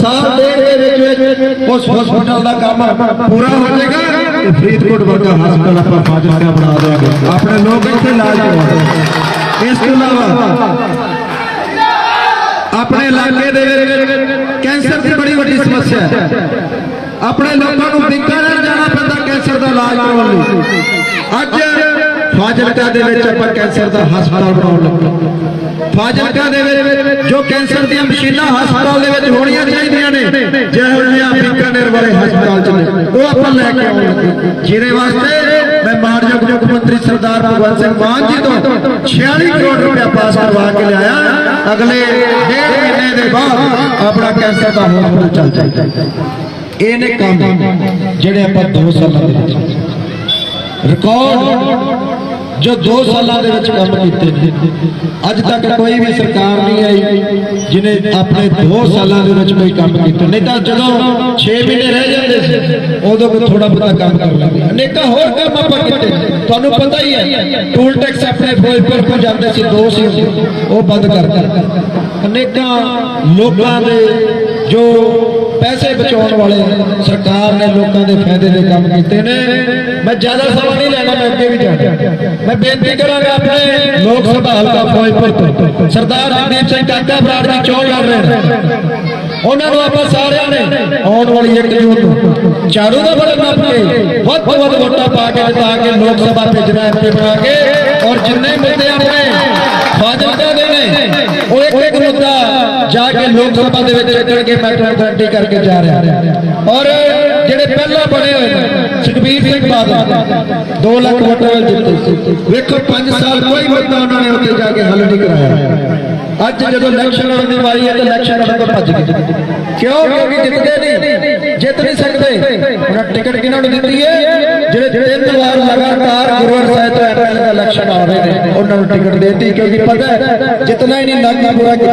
ਸਾਲ ਡੇਢ ਦੇ ਵਿੱਚ ਵਿੱਚ ਉਸ ਹਸਪਤਾਲ ਦਾ ਕੰਮ ਪੂਰਾ ਹੋ ਜਾਏਗਾ। ਤੇ ਫਰੀਦਕੋਟ ਵਰਗਾ ਹਸਪਤਾਲ ਆਪਾਂ ਫਾਜ਼ਿਲਕਾ ਬਣਾ ਦੇਵਾਂਗੇ। ਆਪਣੇ ਲੋਕ ਇੱਥੇ ਇਲਾਜ ਕਰਵਾਉਣਗੇ ਇਸ ਤੋਂ ਇਲਾਵਾ ਆਪਣੇ ਇਲਾਕੇ ਦੇ ਵਿੱਚ ਕੈਂਸਰ ਦੀ ਬੜੀ ਵੱਡੀ ਸਮੱਸਿਆ ਹੈ। ਆਪਣੇ ਲੋਕਾਂ ਨੂੰ ਬੀਕਾਨੇਰ ਜਾਣਾ ਪੈਂਦਾ ਕੈਂਸਰ ਦਾ ਇਲਾਜ ਕਰਵਾਉਣ ਲਈ। ਅੱਜ ਫਾਜ਼ਿਲਕਾ ਦੇ ਵਿੱਚ ਆਪਾਂ ਕੈਂਸਰ ਦਾ ਹਸਪਤਾਲ ਬਣਾਉਣ ਲੱਗੇ। ਫਾਜ਼ਿਲਕਾ ਦੇ ਵਿੱਚ ਜੋ ਕੈਂਸਰ ਦੀਆਂ ਮਸ਼ੀਨਾਂ ਹਸਪਤਾਲ ਦੇ ਵਿੱਚ ਹੋਣੀਆਂ ਚਾਹੀਦੀਆਂ ਨੇ ਜਿਹੋ ਜਿਹਾ ਬੀਕਾਨੇਰ ਵਾਲੇ ਹਸਪਤਾਲ ਚ ਨੇ। ਉਹ ਆਪਾਂ ਲੈ ਕੇ ਆਉਣ ਜਿਹਦੇ ਵਾਸਤੇ ਮੈਂ ਮਾਨਯੋਗ ਮੁੱਖ ਮੰਤਰੀ ਸਰਦਾਰ ਭਗਵੰਤ ਸਿੰਘ ਮਾਨ ਜੀ ਤੋਂ 46 ਕਰੋੜ ਰੁਪਏ ਪਾਸ ਕਰਵਾ ਕੇ ਲਿਆਇਆ। ਅਗਲੇ ਡੇਢ ਮਹੀਨੇ ਦੇ ਬਾਅਦ ਆਪਣਾ ਕੈਂਸਰ ਦਾ ਹਸਪਤਾਲ ਚੱਲ ਜਾਏਗਾ ਇਹਨੇ ਕੰਮ ਜਿਹੜੇ ਆਪਾਂ 2 ਸਾਲਾਂ ਦੇ ਵਿੱਚ। ਰਿਕਾਰਡ ਜੋ 2 ਸਾਲਾਂ ਦੇ ਵਿੱਚ ਕੰਮ ਕੀਤੇ ਨੇ। ਅੱਜ ਤੱਕ ਕੋਈ ਵੀ ਸਰਕਾਰ ਨਹੀਂ ਆਈ ਜਿਨੇ ਆਪਣੇ 2 ਸਾਲਾਂ ਦੇ ਵਿੱਚ ਕੋਈ ਕੰਮ ਕੀਤਾ। ਨਹੀਂ ਤਾਂ ਜਦੋਂ 6 ਮਹੀਨੇ ਰਹਿ ਜਾਂਦੇ ਸੀ, ਉਦੋਂ ਕੋਈ ਥੋੜਾ ਬਹੁਤਾ ਕੰਮ ਕਰ ਲੈਂਦੇ ਅਨੇਕਾਂ ਹੋਰ ਕੰਮ ਆਪਾਂ ਕੀਤੇ। ਤੁਹਾਨੂੰ ਪਤਾ ਹੀ ਹੈ, ਟੂਲ ਟੈਕਸ ਆਪਣੇ ਫਿਰੋਜ਼ਪੁਰ ਤੋਂ ਜਾਂਦੇ ਸੀ, ਦੋ ਸੀ ਉਹ ਬੰਦ ਕਰ ਦਿੱਤਾ। ਅਨੇਕਾਂ ਲੋਕਾਂ ਦੇ ਜੋ ਪੈਸੇ ਬਚਾਉਣ ਵਾਲੇ ਸਰਕਾਰ ਨੇ ਲੋਕਾਂ ਦੇ ਫਾਇਦੇ ਦੇ ਕੰਮ ਕੀਤੇ ਨੇ। ਮੈਂ ਜ਼ਿਆਦਾ ਸਮਾਂ ਨਹੀਂ ਲੈਣਾ ਮੈਂ ਅੱਗੇ ਵੀ ਜਾਣਾ ਮੈਂ ਬੇਨਤੀ ਕਰਾਂਗਾ ਆਪਣੇ ਲੋਕ ਸਭਾ ਹਲਕਾ ਫਿਰੋਜ਼ਪੁਰ ਤੋਂ ਸਰਦਾਰ ਜਗਦੀਪ ਸਿੰਘ ਕਾਕਾ ਬਰਾੜ ਜੀ ਚੋਣ ਲੜ ਰਹੇ ਨੇ ਉਹਨਾਂ ਨੂੰ ਆਪਾਂ ਸਾਰਿਆਂ ਨੇ ਆਉਣ ਵਾਲੀ ਇੱਕ ਜੂਨ ਨੂੰ ਚਾਰੂ ਦਾ ਬੜਾ ਨੱਪ ਕੇ ਵੱਧ ਤੋਂ ਵੱਧ ਵੋਟਾਂ ਪਾ ਕੇ ਜਿਤਾ ਕੇ ਲੋਕ ਸਭਾ ਭੇਜਣਾ ਐਮਪੀ ਬਣਾ ਕੇ ਔਰ ਜਿੰਨੇ ਮੁੱਦੇ ਆਪਣੇ ਫਾਜ਼ਿਲਕਾ ਦੇ ਨੇ ਉਹ ਇੱਕ ਇੱਕ ਮੁੱਦਾ ਜਾ ਕੇ ਲੋਕ ਸਭਾ ਦੇ ਵਿੱਚ ਰੱਖਣਗੇ ਮੈਂ ਤੁਹਾਨੂੰ ਗਾਰੰਟੀ ਕਰਕੇ ਜਾ ਰਿਹਾ ਔਰ ਜਿਹੜੇ ਪਹਿਲਾਂ ਬਣੇ ਹੋਏ ਨੇ, ਸੁਖਬੀਰ ਸਿੰਘ ਬਾਦਲ। 2 ਲੱਖ ਵੋਟਾਂ ਨਾਲ ਜਿੱਤੇ ਵੇਖੋ 5 ਸਾਲ ਕੋਈ ਮੁੱਦਾ ਉਹਨਾਂ ਨੇ ਉੱਥੇ ਜਾ ਕੇ ਹੱਲ ਨਹੀਂ ਕਰਾਇਆ। ਅੱਜ ਜਦੋਂ ਇਲੈਕਸ਼ਨ ਲੜਨ ਦੀ ਵਾਰੀ ਹੈ, ਤਾਂ ਇਲੈਕਸ਼ਨ ਲੜਨ ਤੋਂ ਭੱਜ ਗਏ। ਕਿਉਂ? ਕਿਉਂਕਿ ਜਿੱਤਦੇ ਨਹੀਂ। ਜਿੱਤ ਨਹੀਂ ਸਕਦੇ ਟਿਕਟ ਕਿਹਨਾਂ ਨੂੰ ਦਿੱਤੀ ਹੈ? ਜਿਹੜੇ ਤਿੰਨ ਵਾਰ ਲਗਾਤਾਰ ਗੁਰੂਵਾਰ ਸਾਹਿਬ ਤੋਂ ਐਮਐਲ ਦਾ ਇਲੈਕਸ਼ਨ ਆ ਰਹੇ ਨੇ, ਉਹਨਾਂ ਨੂੰ ਟਿਕਟ ਦੇਤੀ, ਕਿਉਂਕਿ ਪਤਾ ਹੈ, ਜਿਤਨਾ ਹੀ ਨਹੀਂ ਲੱਗ ਪੂਰਾ ਕੀਤਾ।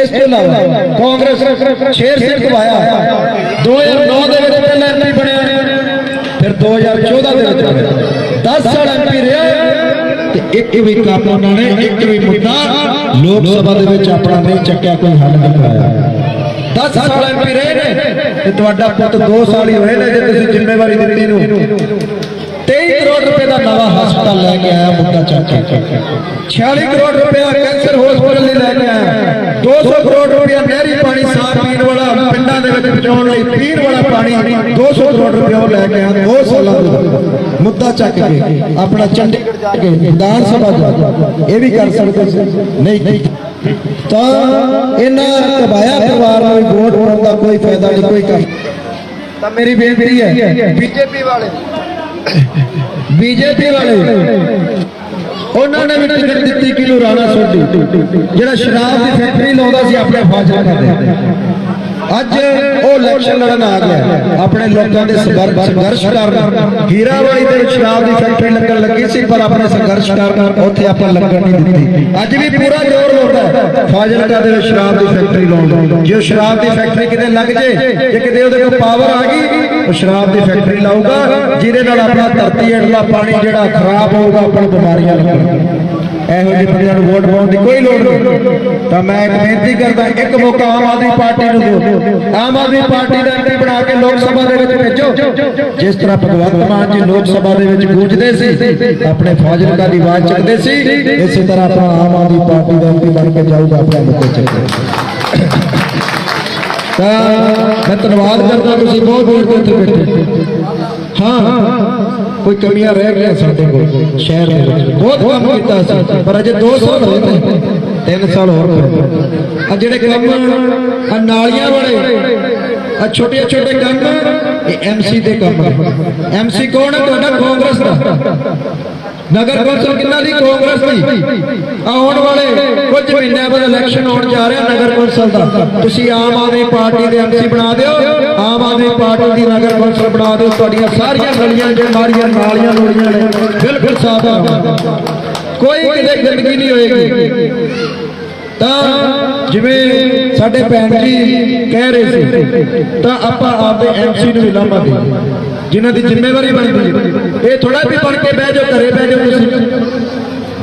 ਇਸ ਤੋਂ ਇਲਾਵਾ ਕਾਂਗਰਸ ਸ਼ੇਰ ਸਿੰਘ ਘਵਾਇਆ 2009 ਦੇ ਵਿੱਚ ਪਹਿਲਾਂ ਐਮਪੀ ਬਣਿਆ, ਫਿਰ 2014 ਦੇ ਵਿੱਚ ਬਣਿਆ। 10 ਸਾਲ ਐਮਪੀ ਰਿਹਾ ਤੇ ਇੱਕ ਵੀ ਕੰਮ ਉਹਨਾਂ ਨੇ, ਇੱਕ ਵੀ ਮੁੱਦਾ ਲੋਕ ਸਭਾ ਦੇ ਵਿੱਚ ਆਪਣਾ ਨਹੀਂ ਚੱਕਿਆ, ਕੋਈ ਹੱਲ ਨਹੀਂ ਕਰਾਇਆ 10 ਸਾਲ ਐਮਪੀ ਰਹੇ ਨੇ ਤੇ ਤੁਹਾਡਾ ਪੁੱਤ 2 ਸਾਲ ਹੀ ਹੋਏ ਨੇ ਜੇ ਤੁਸੀਂ ਜ਼ਿੰਮੇਵਾਰੀ ਦਿੱਤੀ ਨੂੰ। 23 ਕਰੋੜ ਰੁਪਏ ਦਾ ਨਵਾਂ ਹਸਪਤਾਲ ਲੈ ਕੇ ਆਇਆ ਮੁੱਦਾ ਚੱਕ ਕੇ 46 ਕਰੋੜ ਰੁਪਏ ਕੈਂਸਰ ਹਸਪਤਾਲ ਲਈ ਲੈ ਕੇ ਆਇਆ। 200 ਕਰੋੜ ਰੁਪਏ ਨਹਿਰੀ ਪਾਣੀ ਸਾਫ਼ ਪੀਣ ਵਾਲਾ, ਪਿੰਡਾਂ ਦੇ ਵਿੱਚ ਪਹੁੰਚਾਉਣ ਲਈ ਪੀਣ ਵਾਲਾ ਪਾਣੀ 200 ਕਰੋੜ ਰੁਪਏ ਉਹ ਲੈ ਕੇ ਆਇਆ 2 ਸਾਲਾਂ ਦਾ ਮੁੱਦਾ ਚੱਕ ਕੇ ਆਪਣਾ ਚੰਡੀਗੜ੍ਹ ਜਾ ਕੇ ਵਿਧਾਨ ਸਭਾ ਜਾ ਇਹ ਵੀ ਕਰ ਸਕਦੇ ਨਹੀਂ ਤਾਂ ਇਹਨਾਂ ਕਬਾਇਆ ਪਰਿਵਾਰ ਨੂੰ ਵੋਟ ਪਾਉਣ ਦਾ ਕੋਈ ਫਾਇਦਾ ਨਹੀਂ, ਕੋਈ ਕੰਮ ਤਾਂ ਮੇਰੀ ਬੇਨਤੀ ਹੈ, ਬੀਜੇਪੀ ਵਾਲੇ ਬੀਜੇਪੀ ਵਾਲੇ ਉਹਨਾਂ ਨੇ ਵੀ ਟਿਕਟ ਦਿੱਤੀ ਕਿਲੂ ਰਾਣਾ ਸੋਢੀ, ਜਿਹੜਾ ਸ਼ਰਾਬ ਦੀ ਫੈਕਟਰੀ ਲਾਉਂਦਾ ਸੀ, ਆਪਣੇ ਫਾਜ਼ਿਲਕਾ ਕਰਦੇ ਅੱਜ ਉਹ ਇਲੈਕਸ਼ਨ ਲੜਨ ਆ ਗਿਆ। ਆਪਣੇ ਲੋਕਾਂ ਦੇ ਸੰਘਰਸ਼ ਸੰਘਰਸ਼ ਕਰਨ। ਹੀਰਾਵਾਲੀ ਦੇ ਸ਼ਰਾਬ ਦੀ ਫੈਕਟਰੀ ਲੱਗਣ ਲੱਗੀ ਸੀ, ਪਰ ਆਪਣੇ ਸੰਘਰਸ਼ ਕਾਰਨ ਉੱਥੇ ਆਪਾਂ ਲੱਗਣ ਨਹੀਂ ਦਿੱਤੀ। ਅੱਜ ਵੀ ਪੂਰਾ ਜ਼ੋਰ ਲਾਉਂਦਾ ਫਾਜ਼ਿਲਕਾ ਦੇ ਸ਼ਰਾਬ ਦੀ ਫੈਕਟਰੀ ਲਾਉਣ ਜੇ ਉਹ ਸ਼ਰਾਬ ਦੀ ਫੈਕਟਰੀ ਕਿਤੇ ਲੱਗ ਜੇ ਜੇ ਕਿਤੇ ਉਹਦੇ ਕੋਲ ਪਾਵਰ ਆ ਗਈ, ਉਹ ਸ਼ਰਾਬ ਦੀ ਫੈਕਟਰੀ ਲਾਊਗਾ, ਜਿਹਦੇ ਨਾਲ ਆਪਣਾ ਧਰਤੀ ਹੇਠਲਾ ਪਾਣੀ ਜਿਹੜਾ ਖਰਾਬ ਹੋਊਗਾ, ਆਪਾਂ ਨੂੰ ਬਿਮਾਰੀਆਂ ਲੱਗਣਗੀਆਂ। ਇਹੋ ਜਿਹੇ ਬੰਦਿਆਂ ਨੂੰ ਵੋਟ ਪਾਉਣ ਦੀ ਕੋਈ ਲੋੜ ਨਹੀਂ। ਤਾਂ ਮੈਂ ਇੱਕ ਬੇਨਤੀ ਕਰਦਾ, ਇੱਕ ਮੌਕਾ ਆਮ ਆਦਮੀ ਪਾਰਟੀ ਨੂੰ ਦਿਓ। ਆਮ ਆਦਮੀ ਪਾਰਟੀ ਦਾ ਐਮਪੀ ਬਣਾ ਕੇ ਲੋਕ ਸਭਾ ਦੇ ਵਿੱਚ ਭੇਜੋ। ਜਿਸ ਤਰ੍ਹਾਂ ਭਗਵੰਤ ਮਾਨ ਜੀ ਲੋਕ ਸਭਾ ਦੇ ਵਿੱਚ ਗੂੰਜਦੇ ਸੀ, ਆਪਣੇ ਫਾਜ਼ਿਲਕਾ ਦੀ ਆਵਾਜ਼ ਚੱਕਦੇ ਸੀ, ਇਸੇ ਤਰ੍ਹਾਂ ਆਪਣਾ ਆਮ ਆਦਮੀ ਪਾਰਟੀ ਦਾ ਐਮਪੀ ਬਣ ਕੇ ਜਾਊਗਾ ਆਪਣੇ ਮੁੱਦੇ ਚੱਕੇ ਤਾਂ ਮੈਂ ਧੰਨਵਾਦ ਕਰਦਾ ਤੁਸੀਂ ਬਹੁਤ ਦੇਰ ਤੋਂ ਇੱਥੇ ਬੈਠੇ। ਹਾਂ, ਕੋਈ ਕਮੀਆਂ ਰਹਿ ਗਈਆਂ ਸਾਡੇ ਕੋਲ, ਸ਼ਹਿਰ ਦੇ ਵਿੱਚ। ਬਹੁਤ ਕੰਮ ਕੀਤਾ ਸੀ, ਪਰ ਅਜੇ 2 ਸਾਲ ਹੋਏ ਨੇ 3 ਸਾਲ ਹੋਰ ਆ ਜਿਹੜੇ ਕੰਮ ਆ ਨਾਲੀਆਂ ਵਾਲੇ ਆ ਛੋਟੇ ਛੋਟੇ ਕੰਮ ਇਹ ਐਮਸੀ ਦੇ ਕੰਮ ਨੇ। ਐਮਸੀ ਕੌਣ ਹੈ ਤੁਹਾਡਾ ਕਾਂਗਰਸ ਦਾ। ਨਗਰ ਕੌਂਸਲ ਕਿੰਨਾ ਦੀ? ਕਾਂਗਰਸ ਦੀ। ਆਉਣ ਵਾਲੇ ਕੁਝ ਮਹੀਨਿਆਂ ਬਾਅਦ ਇਲੈਕਸ਼ਨ ਆਉਣ ਜਾ ਰਿਹਾ ਨਗਰ ਕੌਂਸਲ ਦਾ। ਤੁਸੀਂ ਆਮ ਆਦਮੀ ਪਾਰਟੀ ਦੇ ਐਮਸੀ ਬਣਾ ਦਿਓ। ਆਮ ਆਦਮੀ ਪਾਰਟੀ ਦੀ ਨਗਰ ਕੌਂਸਲ ਬਣਾ ਦਿਓ। ਤੁਹਾਡੀਆਂ ਸਾਰੀਆਂ ਗਲੀਆਂ ਜੇ ਮਾਰੀਆਂ ਨਾਲੀਆਂ, ਲੋੜੀਆਂ ਨੇ। ਬਿਲਕੁਲ ਸਾਫ਼ ਕੋਈ ਕਿਤੇ ਗੰਦਗੀ ਨਹੀਂ ਹੋਏਗੀ। ਤਾਂ ਜਿਵੇਂ ਸਾਡੇ ਭੈਣ ਜੀ ਕਹਿ ਰਹੇ ਸੀ, ਤਾਂ ਆਪਾਂ ਆਪਦੇ ਐਮਸੀ ਨੂੰ ਵੀ ਲਾਮਾ ਦੇ। ਜਿਨ੍ਹਾਂ ਦੀ ਜ਼ਿੰਮੇਵਾਰੀ ਬਣਦੀ ਇਹ ਥੋੜਾ ਵੀ ਬਣ ਕੇ ਬਹਿ ਜਾਓ, ਘਰੇ ਬਹਿ ਜਾਓ ਤੁਸੀਂ।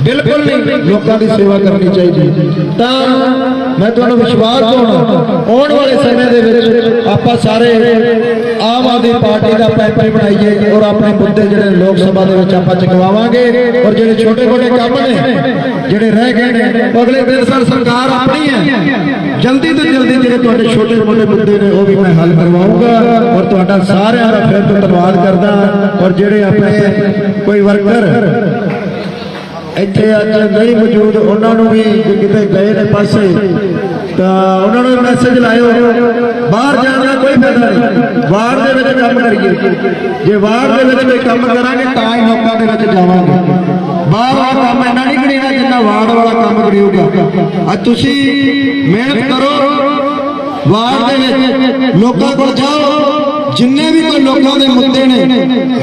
ਬਿਲਕੁਲ ਨਹੀਂ। ਲੋਕਾਂ ਦੀ ਸੇਵਾ ਕਰਨੀ ਚਾਹੀਦੀ ਤਾਂ ਮੈਂ ਤੁਹਾਨੂੰ ਵਿਸ਼ਵਾਸ ਦਿਵਾਉਣਾ, ਆਉਣ ਵਾਲੇ ਸਮੇਂ ਦੇ ਵਿੱਚ ਆਪਾਂ ਸਾਰੇ ਆਮ ਆਦਮੀ ਪਾਰਟੀ ਦਾ ਪੈਪਰੀ ਬਣਾਈਏ ਔਰ ਆਪਣੇ ਮੁੱਦੇ ਜਿਹੜੇ ਲੋਕ ਸਭਾ ਦੇ ਵਿੱਚ ਆਪਾਂ ਚੁਕਵਾਵਾਂਗੇ ਔਰ ਜਿਹੜੇ ਛੋਟੇ ਛੋਟੇ ਕੰਮ ਨੇ, ਜਿਹੜੇ ਰਹਿ ਗਏ ਨੇ ਅਗਲੇ ਦਿਨ ਸਰ ਸਰਕਾਰ ਆਪਣੀ ਹੈ। ਜਲਦੀ ਤੋਂ ਜਲਦੀ ਜਿਹੜੇ ਤੁਹਾਡੇ ਛੋਟੇ ਮੋਟੇ ਮੁੱਦੇ ਨੇ, ਉਹ ਵੀ ਮੈਂ ਹੱਲ ਕਰਵਾਉਂਗਾ ਔਰ ਤੁਹਾਡਾ ਸਾਰਿਆਂ ਦਾ ਫਿਰ ਤੋਂ ਧੰਨਵਾਦ ਕਰਦਾ ਔਰ ਜਿਹੜੇ ਆਪਣੇ ਕੋਈ ਵਰਕਰ ਇੱਥੇ ਅੱਜ ਨਹੀਂ ਮੌਜੂਦ, ਉਹਨਾਂ ਨੂੰ ਵੀ ਜੇ ਕਿਤੇ ਗਏ ਨੇ ਪਾਸੇ, ਤਾਂ ਉਹਨਾਂ ਨੂੰ ਮੈਸੇਜ ਲਾਇਓ। ਬਾਹਰ ਜਾਣ ਦਾ ਕੋਈ ਫਾਇਦਾ ਨਹੀਂ। ਵਾਰਡ ਦੇ ਵਿੱਚ ਕੰਮ ਕਰੀਏ। ਜੇ ਵਾਰਡ ਦੇ ਵਿੱਚ ਕੋਈ ਕੰਮ ਕਰਾਂਗੇ, ਤਾਂ ਹੀ ਲੋਕਾਂ ਦੇ ਵਿੱਚ ਜਾਵਾਂਗੇ। ਬਾਹਰ ਦਾ ਕੰਮ ਇੰਨਾ ਨਹੀਂ ਕਰੀਦਾ ਜਿੰਨਾ ਵਾਰਡ ਵਾਲਾ ਕੰਮ ਕਰੀਊਗਾ ਅੱਜ ਤੁਸੀਂ ਮਿਹਨਤ ਕਰੋ। ਵਾਰਡ ਦੇ ਵਿੱਚ ਲੋਕਾਂ ਕੋਲ ਜਾਓ। ਜਿੰਨੇ ਵੀ ਕੋਈ ਲੋਕਾਂ ਦੇ ਮੁੱਦੇ ਨੇ,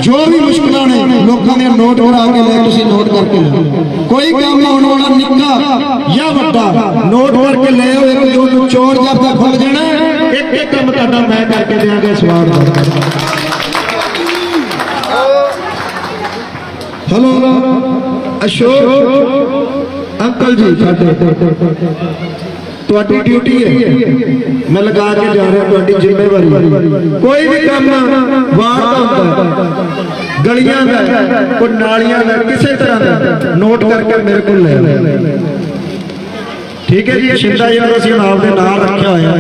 ਜੋ ਵੀ ਮੁਸ਼ਕਲਾਂ ਨੇ, ਲੋਕਾਂ ਦੇ ਨੋਟ ਬਣਾ ਕੇ ਲੈ ਤੁਸੀਂ ਨੋਟ ਕਰਕੇ ਲਓ ਕੋਈ ਕੰਮ ਆਉਣ ਵਾਲਾ ਨਿੱਕਾ ਜਾਂ ਵੱਡਾ, ਨੋਟ ਕਰਕੇ ਲੈ ਆਓ, ਇੱਕ ਦੋ ਨੂੰ ਚੋਰ ਜਾਬਤਾ ਖੁੱਲ ਜਾਣਾ, ਇੱਕ ਇੱਕ ਕੰਮ ਤੁਹਾਡਾ ਮੈਂ ਕਰਕੇ ਦਿਆਂਗਾ ਇਸ ਦਾ। ਹਲੋ, ਅਸ਼ੋਕ, ਅੰਕਲ ਜੀ ਸਾਡੇ। ਤੁਹਾਡੀ ਡਿਊਟੀ ਹੈ। ਮੈਂ ਲਗਾ ਕੇ ਜਾ ਰਿਹਾ ਤੁਹਾਡੀ ਜ਼ਿੰਮੇਵਾਰੀ। ਕੋਈ ਵੀ ਕੰਮ ਵਾਰ ਦਾ ਹੁੰਦਾ ਗਲੀਆਂ ਦਾ ਕੋਈ ਨਾਲੀਆਂ ਦਾ ਕਿਸੇ ਤਰ੍ਹਾਂ ਦਾ ਨੋਟ ਕਰਕੇ ਮੇਰੇ ਕੋਲ ਲੈ ਆਓ। ਠੀਕ ਹੈ ਜੀ, ਇਹ ਸ਼ਿੰਦਾ ਜੀ ਨੂੰ ਅਸੀਂ ਨਾਮ ਦੇ ਨਾਲ ਰੱਖਿਆ ਹੋਇਆ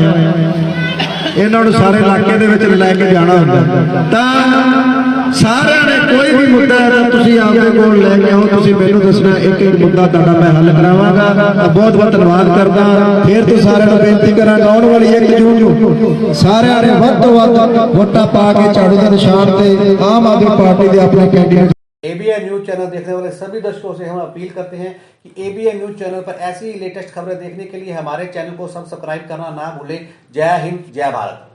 ਇਹਨਾਂ ਨੂੰ ਸਾਰੇ ਇਲਾਕੇ ਦੇ ਵਿੱਚ ਲੈ ਕੇ ਜਾਣਾ ਹੁੰਦਾ ਤਾਂ ਸਾਰਿਆਂ ਨੇ ਕੋਈ ਵੀ ਮੁੱਦਾ ਹੈ ਤਾਂ ਤੁਸੀਂ ਆਪਦੇ ਕੋਲ ਲੈ ਕੇ ਆਓ ਤੁਸੀਂ ਮੈਨੂੰ ਦੱਸਣਾ ਇੱਕ ਇੱਕ ਮੁੱਦਾ ਤੁਹਾਡਾ ਮੈਂ ਹੱਲ ਕਰਾਵਾਂਗਾ ਤਾਂ ਬਹੁਤ ਬਹੁਤ ਧੰਨਵਾਦ ਕਰਦਾ ਫਿਰ ਤੋਂ ਸਾਰਿਆਂ ਨੂੰ ਬੇਨਤੀ ਕਰਾਂਗਾ ਆਉਣ ਵਾਲੀ 1 ਜੂਨ ਨੂੰ ਸਾਰਿਆਂ ਨੇ ਵੱਧ ਤੋਂ ਵੱਧ ਵੋਟਾਂ ਪਾ ਕੇ ਝਾੜੂ ਦੇ ਨਿਸ਼ਾਨ ਤੇ ਆਮ ਆਦਮੀ ਪਾਰਟੀ ਦੇ ਆਪਣੇ ਕੈਂਡੀਡੇਟ एबीएन न्यूज चैनल देखने वाले सभी दर्शकों से हम अपील करते हैं कि एबीएन न्यूज चैनल पर ऐसी ही लेटेस्ट खबरें देखने के लिए हमारे चैनल को सब्सक्राइब करना ना भूलें जय हिंद जय भारत